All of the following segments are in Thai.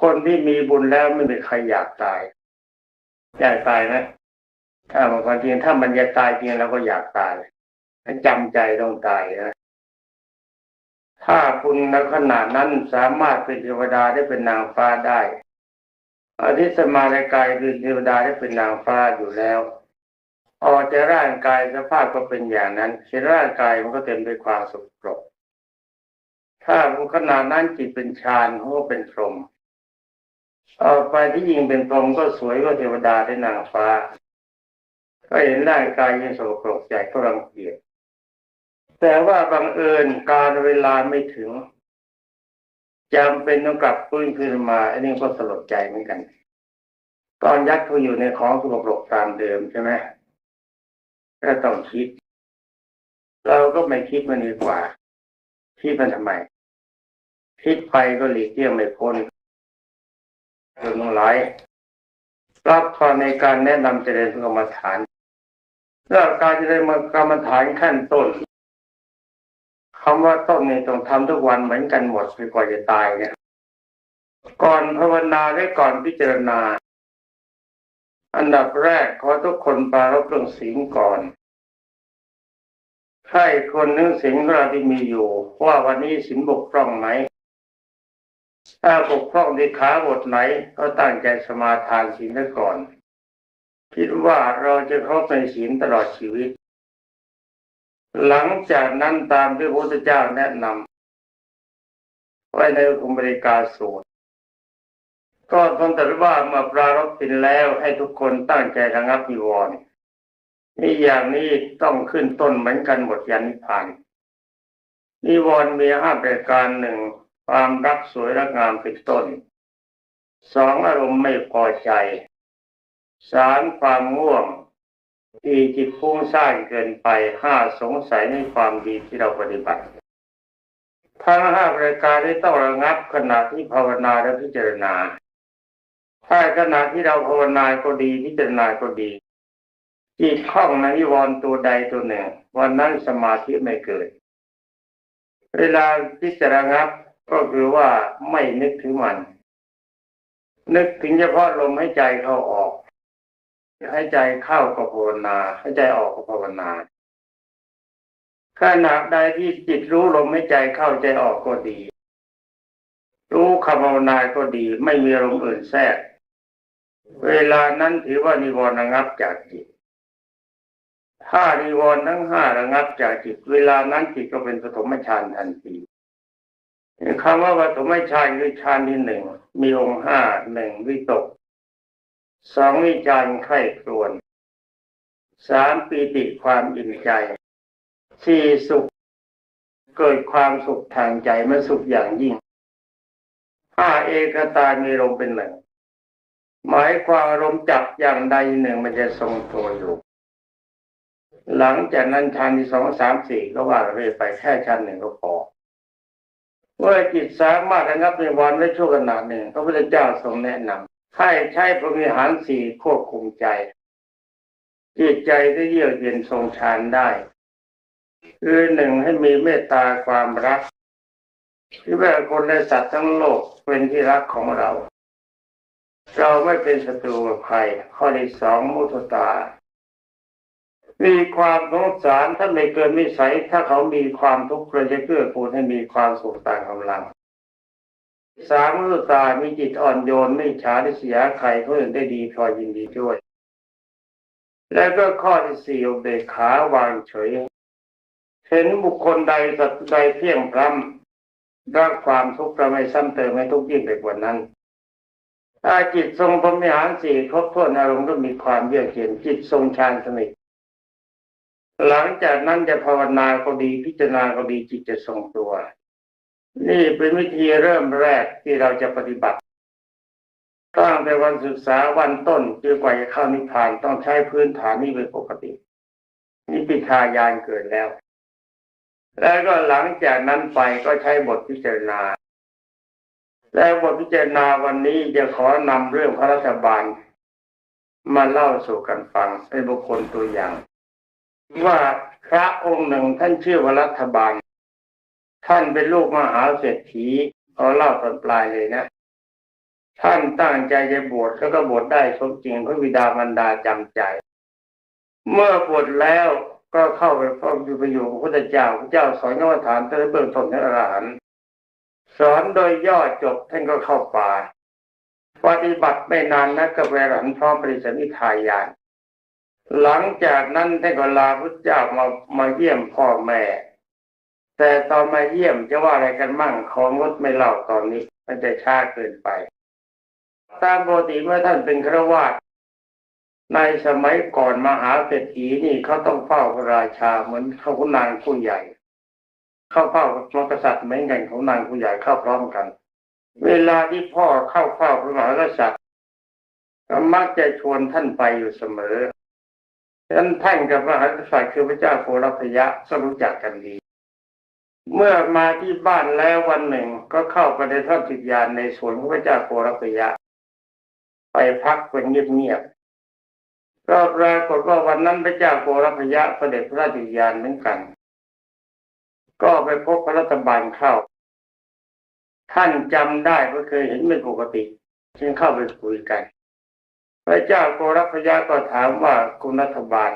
คนที่มีบุญแล้วไม่มีใครอยากตาย อยากตายนะถ้าบางคนจริงถ้ามันจะตายจริงเราก็อยากตายจำใจต้องตายนะถ้าคุณในขนาดนั้นสามารถเป็นเทวดาได้เป็นนางฟ้าได้อธิสมาในกายคือเทวดาได้เป็นนางฟ้าอยู่แล้วออกจากร่างกายสภาพก็เป็นอย่างนั้นเห็นร่างกายมันก็เต็มด้วยความสุขปรกถ้าขนาดนั้นจิตเป็นฌานเขาก็เป็นพรหม ออกไปที่ยิงเป็นพรหมก็สวยกว่าเทวดาได้นางฟ้า ก็เห็นร่างกายยังสกปรกใจก็รังเกียจแต่ว่าบังเอิญการเวลาไม่ถึงจำเป็นต้องกลับฟื้นคืนมาอันนี้ก็สลดใจเหมือนกัน ตอนยัดเขาอยู่ในของสกปรกตามเดิมใช่ไหมก็ต้องคิด เราก็ไม่คิดมันดีกว่าคิดมันทำไม คิดไปก็หลีกเลี่ยงไม่พ้น จนต้องหลายรับพรในการแนะนำเจริญกรรมฐานเรื่องการเจริญกรรมฐานขั้นต้นคำว่าต้นนี่ต้องทำทุกวันเหมือนกันหมดไปกว่าจะตายเนี่ยก่อนภาวนาและก่อนพิจารณา อันดับแรกขอทุกคนปรารบเรื่องศีลก่อนให้คนนึกศีลของเราที่มีอยู่ ว่าวันนี้ศีลบกพร่องไหม ถ้าบกพร่องในขาบทไหน ก็ตั้งใจสมาทานศีลก่อน คิดว่าเราจะครบในศีลตลอดชีวิต หลังจากนั้นตามที่พระพุทธเจ้าแนะนำไว้ในอุบริกาสูตรก็ทรงตรัสว่าเมื่อปรารบสินแล้วให้ทุกคนตั้งใจระงับนิวรณ์นี่อย่างนี้ต้องขึ้นต้นเหมือนกันหมดยันนิพพานนิวรณ์มีห้าประการหนึ่ง ความรักสวยรักงามเป็นต้นสองอารมณ์ไม่พอใจสามความง่วงสี่จิตฟุ้งซ่านเกินไปห้าสงสัยในความดีที่เราปฏิบัติ ทั้งห้าประการที่ต้องระงับขณะที่ภาวนาและพิจารณา ถ้าขณะที่เราภาวนาก็ดีพิจารณาก็ดีจิตคล่องในนิวรณ์ตัวใดตัวหนึ่ง วันนั้นสมาธิไม่เกิด เวลาพิจารณา ก็คือว่าไม่นึกถึงมัน นึกถึงเฉพาะลมให้ใจเข้าออก ให้ใจเข้าก็ภาวนา ให้ใจออกก็ภาวนาขณะใดที่จิตรู้ลมให้ใจเข้าใจออกก็ดี รู้คำภาวนาก็ดี ไม่มีอารมอื่นแทรก เวลานั้นถือว่านิวรณ์ระงับจากจิตถ้านิวรณ์ทั้งห้าระงับจากจิต เวลานั้นจิตก็เป็นปฐมฌานทันที คำว่าปฐมฌานคือฌานที่หนึ่งมีองค์ห้าหนึ่งวิตกสองวิจารณ์ไข้ครวนสามปีติความอิ่มใจสี่สุข เกิดความสุขทางใจมันสุขอย่างยิ่งห้าเอกตามีลมเป็นหนึ่งหมายความอารมจับอย่างใดหนึ่งมันจะทรงตัวอยู่ หลังจากนั้นชั้นที่สองสามสี่ก็ว่าเรื่อยไปแค่ชั้นหนึ่งก็พอ เมื่อจิตสามารถระงับในวันไว้ชั่วขณะหนึ่งพระพุทธเจ้าทรงแนะนำให้ใช้พรมิหารสี่ควบคุมใจจิตใจได้เยือกเย็นทรงฌานได้ คือหนึ่งให้มีเมตตาความรักที่ว่าคนและสัตว์ทั้งโลกเป็นที่รักของเรา เราไม่เป็นศัตรูกับใครข้อที่สองมุทตา มีความสงสารถ้าไม่เกินวิสัย ถ้าเขามีความทุกข์เราจะเกื้อกูลให้มีความสุขตามกำลัง สามมุตามีจิตอ่อนโยนไม่ฉาดิเสียใครเขาอื่นได้ดีพอยินดีด้วย แล้วก็ข้อที่สี่อุเบกขาวางเฉย เห็นบุคคลใดสัตว์ใดเพียงพร้ำรักความทุกข์เราไม่ซ้ำเติมให้ทุกข์ยิ่งไปกว่านั้นถ้าจิตทรงพรมิหารสี่ครบถ้วนอารมณ์ก็มีความเยือกเย็นจิตทรงฌานสนิท หลังจากนั้นจะภาวนาก็ดีพิจารณาก็ดีจิตจะทรงตัว นี่เป็นวิธีเริ่มแรกที่เราจะปฏิบัติตั้งแต่วันศึกษาวันต้นจนกว่าจะเข้านิพพานต้องใช้พื้นฐานนี้เป็นปกตินี่ปิทายานเกิดแล้ว แล้วก็หลังจากนั้นไปก็ใช้บทพิจารณา และบทพิจารณาวันนี้จะขอนำเรื่องพระรัฐบาล มาเล่าสู่กันฟังเป็นบุคคลตัวอย่าง ว่าพระองค์หนึ่งท่านชื่อว่ารัฐบาล ท่านเป็นลูกมหาเศรษฐีเขอเล่าตอนปลายเลยนะ ท่านตั้งใจจะบวชแล้วก็บวชได้สมจริงพระบิดามารดาจำใจ เมื่อบวชแล้วก็เข้าไปพบอยู่ไปอยู่กับพระพุทธเจ้าพระเจ้าสอนกรรมฐานตั้งแต่เบื้องต้นถึงอรหันต์สอนโดยย่อจบท่านก็เข้าป่าปฏิบัติไม่นานนักก็ไปรหันพร้อมปริสันิทายาน หลังจากนั้นท่านก็ลาพระเจ้ามามาเยี่ยมพ่อแม่ แต่ตอนมาเยี่ยมจะว่าอะไรกันมั่งของงดไม่เล่าตอนนี้ มันจะช้าเกินไป ตามปกติเมื่อท่านเป็นครวาสในสมัยก่อนมหาเศรษฐีนี่เขาต้องเฝ้าพระราชาเหมือนเขาขุนนางผู้ใหญ่ เข้าเฝ้าพระกษัตริย์เหมือนกันของนางผู้ใหญ่เข้าพร้อมกัน เวลาที่พ่อเข้าเฝ้าพระมหากษัตริย์ก็มักจะชวนท่านไปอยู่เสมอ ฉะนั้นท่านกับพระมหากษัตริย์คือพระเจ้าโกรพยะก็รู้จักกันดี เมื่อมาที่บ้านแล้ววันหนึ่งก็เข้าไปในทอดจิตยานในสวนของพระเจ้าโกรพยะ ไปพักเป็นเงียบๆก็ปรากฏว่าวันนั้นพระเจ้าโกรพยะเสด็จพระราชยานเหมือนกัน ก็ไปพบพระรัฐบาลเข้า ท่านจำได้ว่าเคยเห็นเป็นปกติ จึงเข้าไปคุยกัน พระเจ้าโกรพยะก็ถามว่าคุณรัฐบาล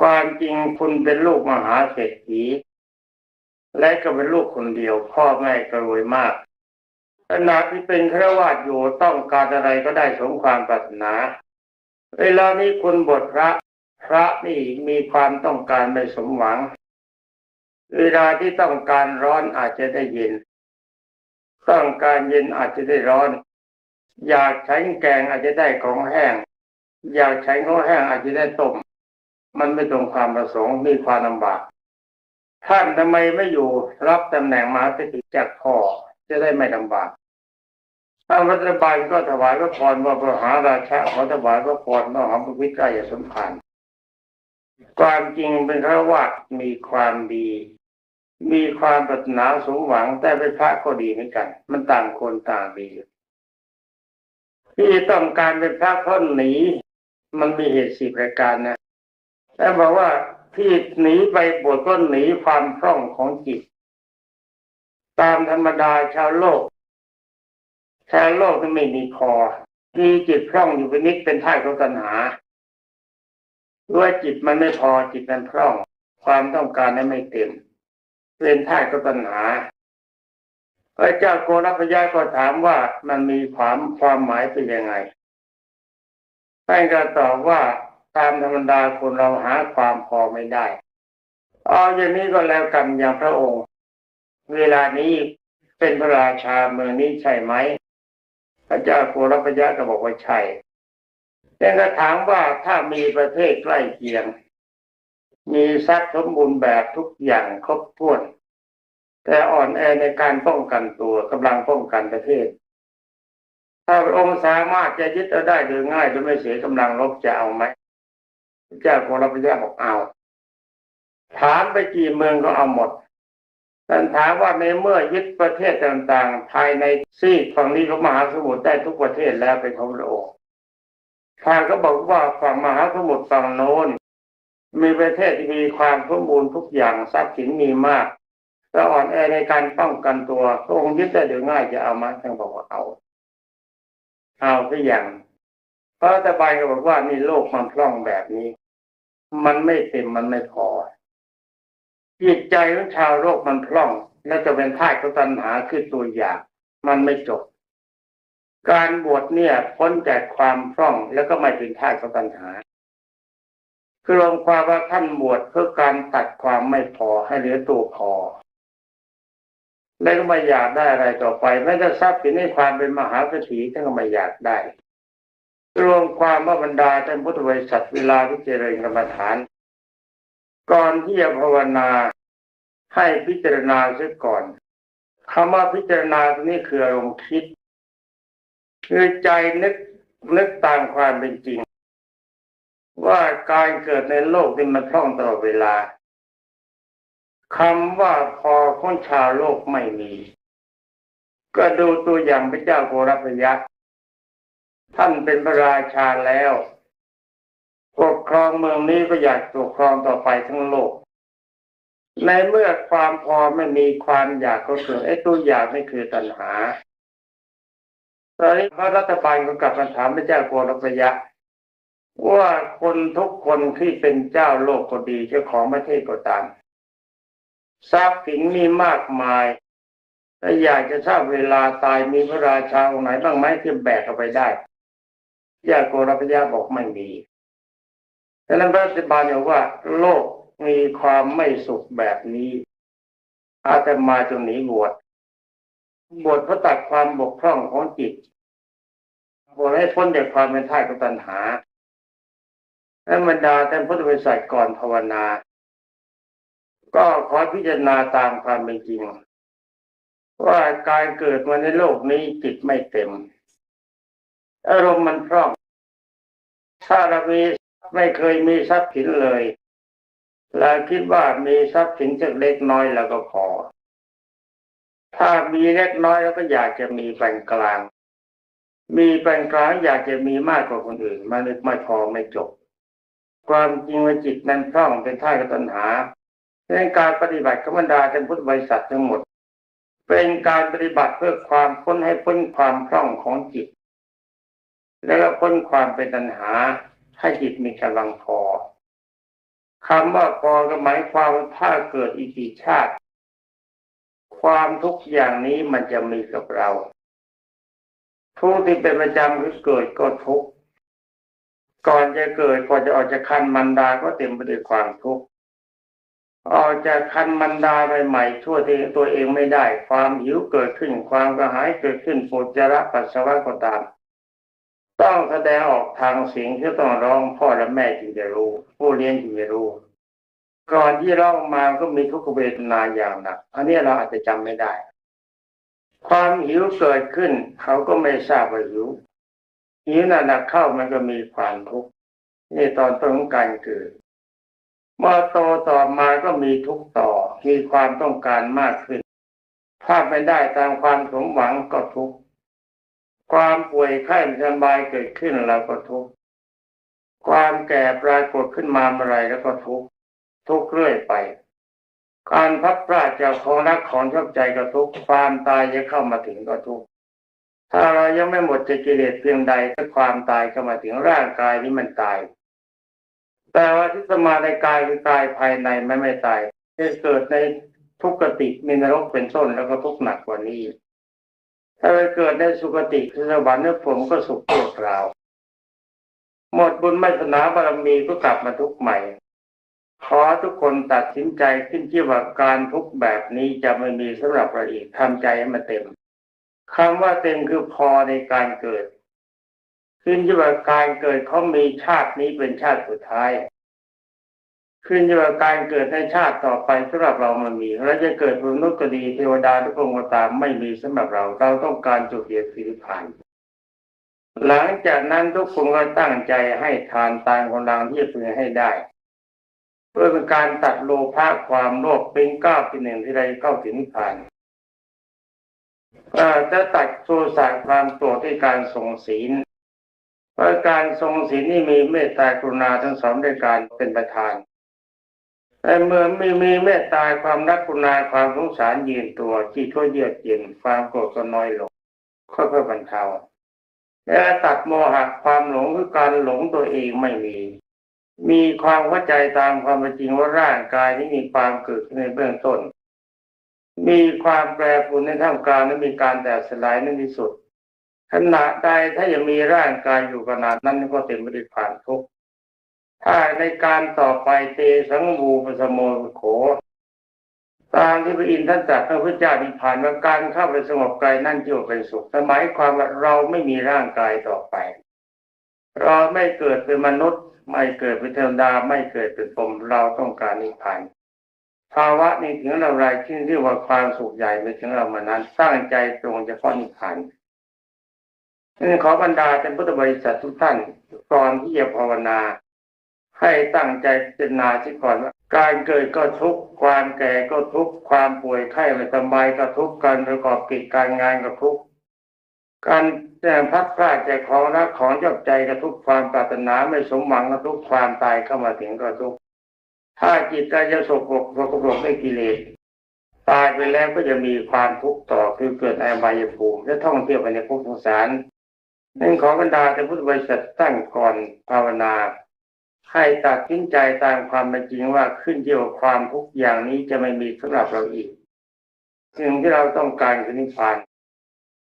ความจริงคุณเป็นลูกมหาเศรษฐี และก็เป็นลูกคนเดียว พ่อแม่ก็รวยมากขณะที่เป็นฆราวาสอยู่ต้องการอะไรก็ได้สมความปรารถนา เวลานี้คุณบทพระ พระนี่มีความต้องการไม่สมหวัง เวลาที่ต้องการร้อนอาจจะได้เย็น ต้องการเย็นอาจจะได้ร้อน อยากใช้แกงอาจจะได้ของแห้ง อยากใช้ของแห้งอาจจะได้ต้ม มันไม่ตรงความประสงค์มีความลำบาก ท่านทำไมไม่อยู่รับตำแหน่งมหาเศรษฐีจากพ่อจะได้ไม่ลำบากทางรัฐบาลก็ถวายพระพรว่าพระมหาราชาขอถวายพระพรมหาพระวิกายสมภารความจริงเป็นพระวาดมีความดี มีความปรารถนาสมหวังแต่เป็นพระก็ดีเหมือนกัน มันต่างคนต่างดี ที่ต้องการเป็นพระพราะหนี มันมีเหตุสี่ประการนะแต่บอกว่าที่หนีไปบวชก็หนีความพร่องของจิต ตามธรรมดาชาวโลก ชาวโลกนั้นไม่มีพอมีจิตพร่องอยู่เป็นนิดเป็นท่าของตัณหาด้วยจิตมันไม่พอจิตมันพร่อง ความต้องการนั้นไม่เต็มเป็นท่าของตัณหา พระเจ้าโกรพยาก็ถามว่ามันมีความความหมายเป็นยังไงท่านก็ตอบว่าตามธรรมดาคนเราหาความพอไม่ได้เอาอย่างนี้ก็แล้วกันอย่างพระองค์ เวลานี้เป็นพระราชาเมืองนี้ใช่ไหม พระเจ้าโกรพยะก็บอกว่าใช่แต่ก็ถามว่าถ้ามีประเทศใกล้เคียง มีทรัพย์สมบูรณ์แบบทุกอย่างครบถ้วน แต่อ่อนแอในการป้องกันตัวกำลังป้องกันประเทศ ถ้าพระองค์สามารถจะยึดเอาได้โดยง่ายโดยไม่เสียกำลังรบจะเอาไหมพระเจ้าโกรพยะบอกเอา ถามไปกี่เมืองก็เอาหมดท่านถามว่าในเมื่อยึดประเทศต่างๆ ภายในซีกฝั่งนี้ของมหาสมุทรได้ทุกประเทศแล้วเป็นของพระองค์ทางก็บอกว่าฝั่งมหาสมุทรฝั่งโน้นมีประเทศที่มีความสมบูรณ์ทุกอย่างทรัพย์สินมีมาก แต่อ่อนแอในการป้องกันตัวพระองค์ยึดได้โดยง่ายจะเอามาท่านบอกว่าเอา เอาก็อย่างพระรัฐบาลก็บอกว่านี่โลกมันพร่องแบบนี้ มันไม่เต็มมันไม่พอจิตใจของชาวโลกมันพร่อง และจะเป็นท่าของตัณหาคือตัวอย่าง มันไม่จบ การบวชเนี่ยพ้นจากความพร่องแล้วก็ไม่เป็นท่าของตัณหาคือรวมความว่าท่านบวชเพื่อการตัดความไม่พอให้เหลือตัวพอ แล้วก็ไม่อยากได้อะไรต่อไปแม้แต่ทรัพย์สินในความเป็นมหาเศรษฐีท่านก็ไม่อยากได้ รวมความว่าบรรดาท่านพุทธบริษัทเวลาที่เจริญกรรมฐาน ก่อนที่จะภาวนาให้พิจารณาเสียก่อนคำว่าพิจารณาตรงนี้คืออารมณ์คิด คือใจนึกนึกตามความเป็นจริง ว่าการเกิดในโลกนี่มันพร่องตลอดเวลา คำว่าพอของชาวโลกไม่มี ก็ดูตัวอย่างพระเจ้าโกรพยะท่านเป็นพระราชาแล้วปกครองเมืองนี้ก็อยากปกครองต่อไปทั้งโลก ในเมื่อความพอไม่มีความอยากก็คือไอ้ตัวอยากนี่คือตัณหาตอนนี้พระรัฐบาลก็กลับมาถามพระเจ้าโกรพยะ ว่าคนทุกคนที่เป็นเจ้าโลกก็ดีเจ้าของประเทศก็ตาม ทรัพย์สินมีมากมายและอยากจะทราบเวลาตายมีพระราชาองค์ไหนบ้างไหมที่แบกเอาไปได้พระเจ้าโกรพยะบอกไม่มีดังนั้นพระรัฐบาลบอกว่า โลกมีความไม่สุขแบบนี้อาตมาจงหนีบวชบวชเพื่อตัดความบกพร่องของจิตบวชให้พ้นจากความเป็นท่าสของตัณหาและบรรดาท่านพุทธบริษัทก่อนภาวนา ก็ขอพิจารณาตามความเป็นจริง ว่าการเกิดมาในโลกนี้จิตไม่เต็ม อารมณ์มันพร่อง ถ้าเรามีไม่เคยมีทรัพย์สินเลยเราคิดว่ามีทรัพย์สินจากเล็กน้อยแล้วก็พอ ถ้ามีเล็กน้อยแล้วก็อยากจะมีปานกลาง มีปานกลางอยากจะมีมากกว่าคนอื่นมันไม่พอไม่จบ ความจริงว่าจิตนั้นพร่องเป็นท่าตุตัณหา ดังนั้นการปฏิบัติของบรรดาท่านพุทธบริษัททั้งหมด เป็นการปฏิบัติเพื่อความพ้นให้พ้นความพร่องของจิต แล้วก็พ้นความเป็นตัณหาให้จิตมีกำลังพอคำว่าพอก็หมายความว่าถ้าเกิดอีกกี่ชาติ ความทุกข์อย่างนี้มันจะมีกับเรา ทุกที่เป็นประจำคือเกิดก็ทุกข์ก่อนจะเกิดก่อนจะออกจากคันมันดาก็เต็มไปด้วยความทุกข์ ออกจากคันมันดาใหม่ๆช่วที่ตัวเองไม่ได้ ความหิวเกิดขึ้นความกระหายเกิดขึ้นปวดจระปัสสาวะก็ตาม ต้องแสดงออกทางเสียงที่ต้องร้องพ่อและแม่จึงจะรู้ ผู้เลี้ยงจึงจะรู้ ก่อนที่ร้องมาก็มีทุกขเวทนาอย่างหนักอันนี้เราอาจจะจำไม่ได้ ความหิวเกิดขึ้น เขาก็ไม่ทราบว่าหิวหิวหนักๆเข้ามันก็มีความทุกข์นี่ตอนต้นของการเกิด เมื่อโตต่อมาก็มีทุกต่อ มีความต้องการมากขึ้น ถ้าไม่ได้ตามความสมหวังก็ทุกความป่วยไข้ไม่สบายเกิดขึ้นเราก็ทุกความแก่ปรากฏขึ้นมาเมื่อไรแล้วก็ทุกทุกเรื่อยไป การพัดพลาดจากของรักของชอบใจก็ทุกความตายจะเข้ามาถึงก็ทุกถ้าเรายังไม่หมดจากกิเลสเพียงใดถ้าความตายเข้ามาถึงร่างกายนี้มันตาย แต่ว่าที่สมาในกายคือกายภายในไม่ไม่ตายจะเกิดในทุกขติมีนรกเป็นต้นแล้วก็ทุกหนักกว่านี้ ถ้าไปเกิดในสุคติคือสวรรค์เนี่ยผมก็สุขโปรดเราหมดบุญไม่สนาบารมีก็กลับมาทุกใหม่ ขอทุกคนตัดสินใจขึ้นที่ว่าการทุกแบบนี้จะไม่มีสำหรับเราอีกทำใจให้มันเต็มคำว่าเต็มคือพอในการเกิด ขึ้นที่ว่าการเกิดเขามีชาตินี้เป็นชาติสุดท้าย ขึ้นที่ว่าการเกิดในชาติต่อไปสำหรับเรามันมีเราจะเกิดเป็นมนุษย์ก็ดีเทวดาทุกองค์ตามไม่มีสำหรับเราเราต้องการจุดเดียวสิริพานหลังจากนั้นทุกคนก็ตั้งใจให้ทานตามกำลังที่จะพึงให้ได้ เพื่อเป็นการตัดโลภะความโลภเป็นก้าวที่หนึ่งที่เราเข้าถึงนิพพานจะตัดโทสะความโกรธด้วยการทรงศีล ราะการทรงศีลนี่มีเมตตากรุณาทั้งสองด้วยการเป็นประธานแต่เมื่อม่มีเมตตาความรักกรุณาความสงสารยืนตัวที่ทั่วเยือกเย็นความโกรธก็น้อยลงค่อยๆบรรเทาและตัดโมหะความหลงคือการหลงตัวเองไม่มี มีความเข้าใจตามความเป็นจริงว่าร่างกายนี้มีความเกิดในเบื้องต้น มีความแปรปรวนในท่ามกลางและมีการแตกสลายในที่สุด ขณะใดถ้ายังมีร่างกายอยู่ขนาดนั้นก็เต็มไปด้วยความทุกข์ถ้าในการต่อไปเตสังวูปสมโมโขตามที่พระอินทร์ท่านตรัสพระพุทธเจ้านิพพานว่าการเข้าไปสงบกายนั่นจะเป็นสุขหมายความว่าเราไม่มีร่างกายต่อไป เราไม่เกิดเป็นมนุษย์ ไม่เกิดเป็นเทวดาไม่เกิดเป็นพรมเราต้องการนิพพานภาวะนี้ถึงเรารที่เรียกว่าความสุขใหญ่ไปถึงเรามานั้นสร้างใจตรงเฉพาะนิพพาน นขอบรรดาเป็นพุทธบริษัททุกท่านก่อนที่จะภาวนา ให้ตั้งใจพิจารณาที่ก่อนว่าการเกิดก็ทุกข์ความแก่ก็ทุกข์ความป่วยไข้ไม่สบายก็ทุกข์การประกอบกิจการงานก็ทุกข์การแจ้งพัดพลาดจากของรักของชอบใจก็ทุกข์ความปรารถนาไม่สมหวังก็ทุกข์ความตายเข้ามาถึงก็ทุกข์ถ้าจิตใจจะสกปรกสกปรกด้วยกิเลสตายไปแล้วก็จะมีความทุกข์ต่อคือเกิดในอบายภูมิและท่องเที่ยวไปในภพสงสาร นั่นขอบรรดาแต่พุทธบริษัทตั้งก่อนภาวนา ให้ตัดสินใจตามความเป็นจริงว่าขึ้นเกี่ยวความทุกอย่างนี้จะไม่มีสำหรับเราอีก สิ่งที่เราต้องการคือนิพพาน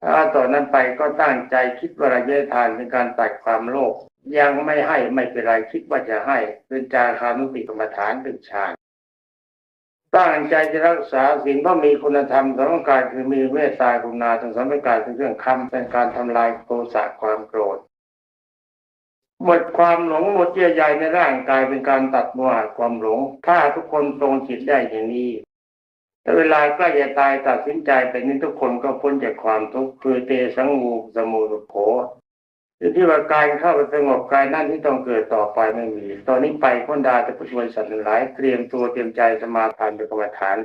ถ้าต่อนนั้นไปก็ตั้งใจคิดว่าระยะทานเป็นการตัดความโลภยังไม่ให้ไม่เป็นไรคิดว่าจะให้เป็นจาคานุติกรรมฐานเป็นฌาน ตั้งใจจะรักษาศีลเพราะมีคุณธรรมสองประการคือมีเมตตากรุณาทั้งสองประการเป็นเรื่องคำเป็นการทำลายโทสะความโกรธ หมดความหลงหมดเยื่อใยในร่างกายเป็นการตัดโมหะความหลง ถ้าทุกคนตรงจิตได้อย่างนี้แต่เวลาใกล้จะตายตัดสินใจไปนี้ทุกคนก็พ้นจากความทุกข์คือเตสังวูสมูลุโข คือที่ว่ากายเข้าไปสงบกายนั่นที่ต้องเกิดต่อไปไม่มี ตอนนี้ไปพ้นดาแต่พุทธบริษัทหลายเตรียมตัวเตรียมใจสมาทานเป็นกรรมฐาน